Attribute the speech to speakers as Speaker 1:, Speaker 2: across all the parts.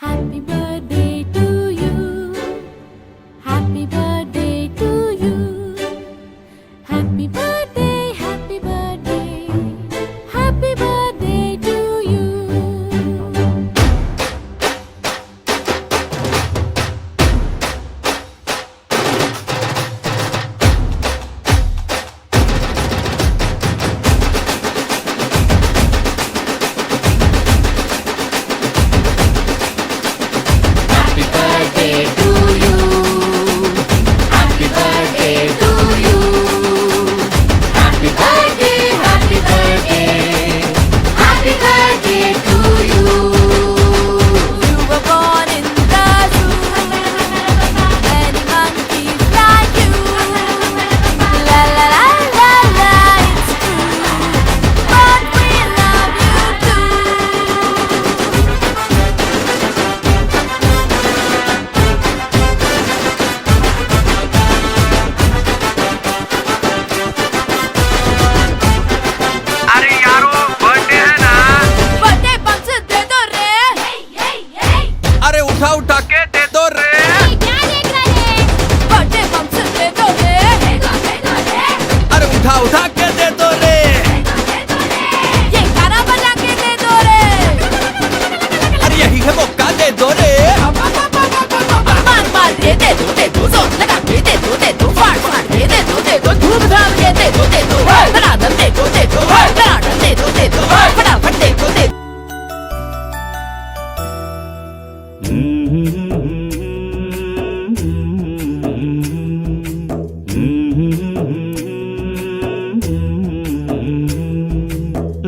Speaker 1: Happy birthday happy.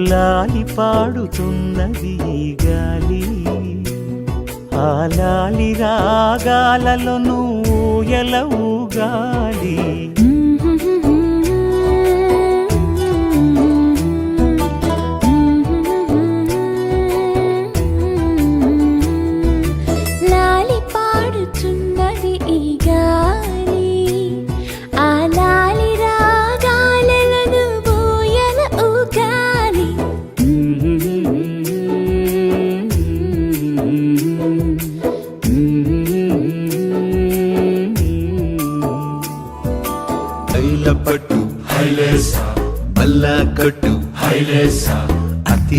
Speaker 2: లాలి పాడుతున్నది గాలి. ఆ లాలి రాగాలలో నువ్వు ఎలవు గాలి.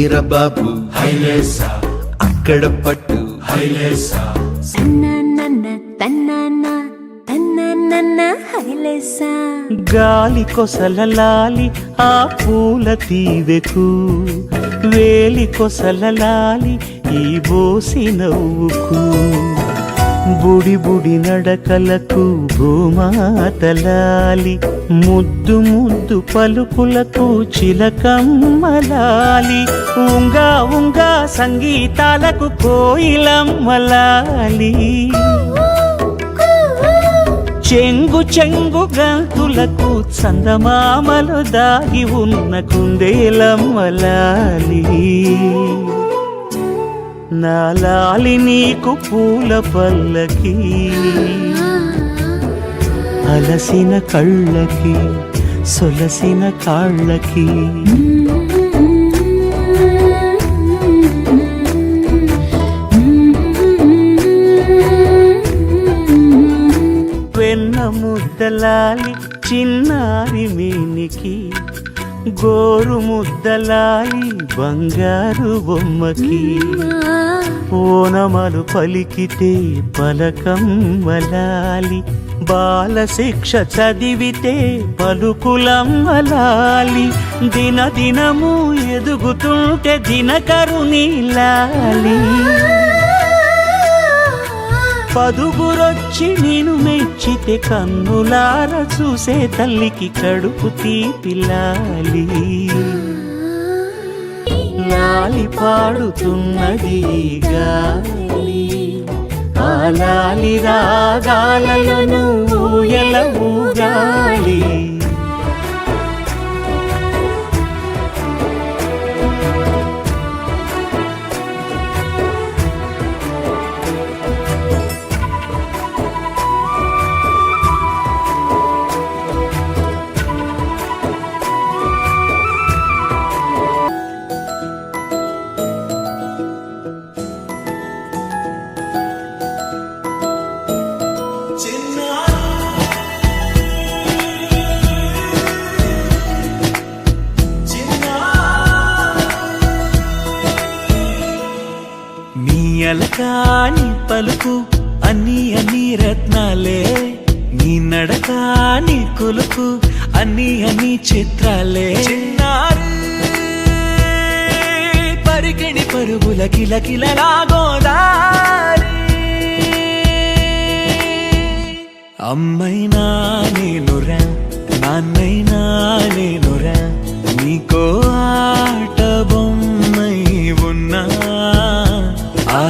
Speaker 3: అతిర బాబు హైలేసా. అక్కడ పట్టు. హైలేసా.
Speaker 1: తన్నన్న తన్నన్న తన్నన్న హైలెసా.
Speaker 2: గాలి కొసల లాలి ఆ పూల తీవెకు. వేలి కొసల లాలి ఈ బోసి నవ్వుకు. బుడి బుడి నడకలకు భూమాతలాలి. ముద్దు ముద్దు పలుకులకు చిలకమ్మలాలి. ఉంగా ఉంగా సంగీతాలకు కోయిలమ్మలాలి. చెంగు చెంగు గంతులకు చందమామలు దాగి ఉన్న కుందేలమ్మలాలి. నా లాలి నీకు పూల పల్లకి అలసిన కళ్ళకి సొలసిన కాళ్ళకి. వెన్న ముద్దలాలి చిన్నారి మీనికి గోరు ముద్దలాయి బంగారు బొమ్మకి ఓనమలు పలికితే పలకమ్మలాలి బాల శిక్ష చదివితే పలుకులమ్మలాలి దిన దినము ఎదుగుతుంటే దినకరుని లాలి. పదుగురొచ్చి నేను మెచ్చితే కన్నులార చూసే తల్లికి కడుపు తీపిలాలి లాలి. పాడుతున్నది గాలి. ఆ లాలి రాగాలలో నువ్వు ఎలవు గాలి
Speaker 4: నీ నీ పలుకు అన్ని అన్ని రత్నాలే. నీ నడక నీ కొలుకు అన్ని అన్ని చిత్రాలే. చిన్నారి పరికిణి పరుగుల కిల కిలలా గోదారి అమ్మైనా నేనురా నాన్నైనా నేనురా నీకో ఆట బొమ్మై ఉన్నా.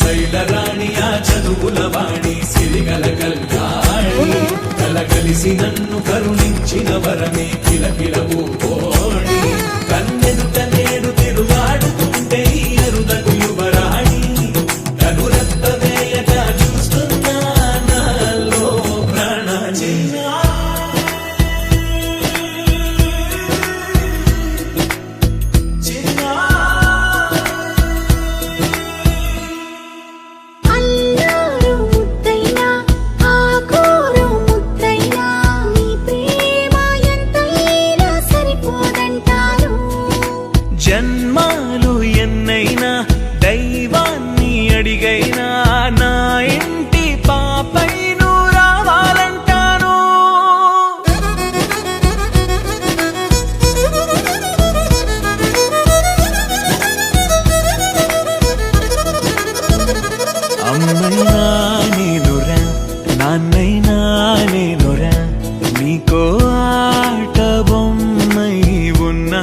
Speaker 5: శ్రీశైల రాణి ఆ చదువుల వాణి సిరిగల కల్యాణి కలగలిసి నన్ను కరుణించిన వరమే కిలకిల
Speaker 4: జన్మాలు ఎన్నైనా దైవాన్ని అడిగైనా నా ఇంటి పాపైను రావాలంటాను. అమ్మైనా నేనురా నాన్నైనా నేనురా నీకో ఆట బొమ్మై ఉన్నా.